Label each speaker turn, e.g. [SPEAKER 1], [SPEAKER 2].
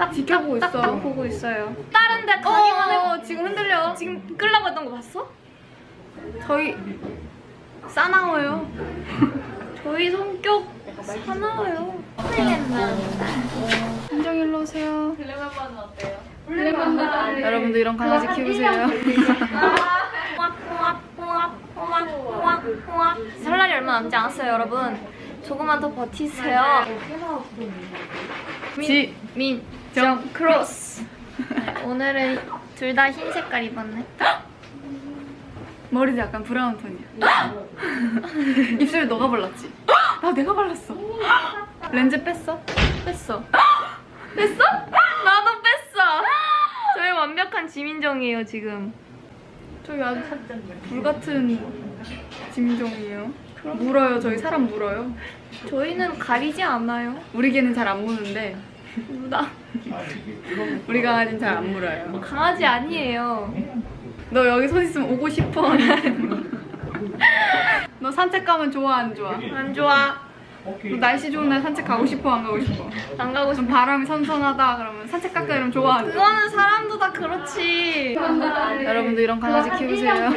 [SPEAKER 1] 딱 지켜보고 있어.
[SPEAKER 2] 딱 보고 있어요. 다른 데 가기만 해봐.
[SPEAKER 1] 어, 지금 흔들려.
[SPEAKER 2] 지금 끌라고 했던 거 봤어?
[SPEAKER 1] 저희 싸나워요.
[SPEAKER 2] 저희 성격 사나워요.
[SPEAKER 1] 한정 일로 오세요.
[SPEAKER 2] 블랙맘바는 어때요?
[SPEAKER 1] 여러분도 이런 강아지 키우세요.
[SPEAKER 2] 설날이 얼마 남지 않았어요, 여러분. 조금만 더 버티세요.
[SPEAKER 1] 지,
[SPEAKER 2] 민,
[SPEAKER 1] 정,
[SPEAKER 2] 크로스. 오늘은 둘 다 흰 색깔 입었네.
[SPEAKER 1] 머리도 약간 브라운 톤이야. 입술 너가 발랐지? 나 내가 발랐어. 렌즈 뺐어?
[SPEAKER 2] 뺐어. 뺐어? 나도 뺐어. 저희 완벽한 지민정이에요, 지금.
[SPEAKER 1] 저희 아주 불같은 짐종이에요. 물어요. 저희 사람 물어요.
[SPEAKER 2] 저희는 가리지 않아요.
[SPEAKER 1] 우리 개는 잘 안 무는데
[SPEAKER 2] 나
[SPEAKER 1] 우리 강아지는 잘 안 물어요.
[SPEAKER 2] 강아지 아니에요.
[SPEAKER 1] 너 여기 손 있으면 오고 싶어. 너 산책 가면 좋아 안 좋아?
[SPEAKER 2] 안 좋아.
[SPEAKER 1] 너 날씨 좋은 날 산책 가고 싶어 안 가고 싶어?
[SPEAKER 2] 안 가고 싶어.
[SPEAKER 1] 좀 바람이 선선하다 그러면 산책 갈까 이러면 좋아 안 좋아?
[SPEAKER 2] 그거는 사람도 다 그렇지.
[SPEAKER 1] 여러분도 이런 강아지 키우세요.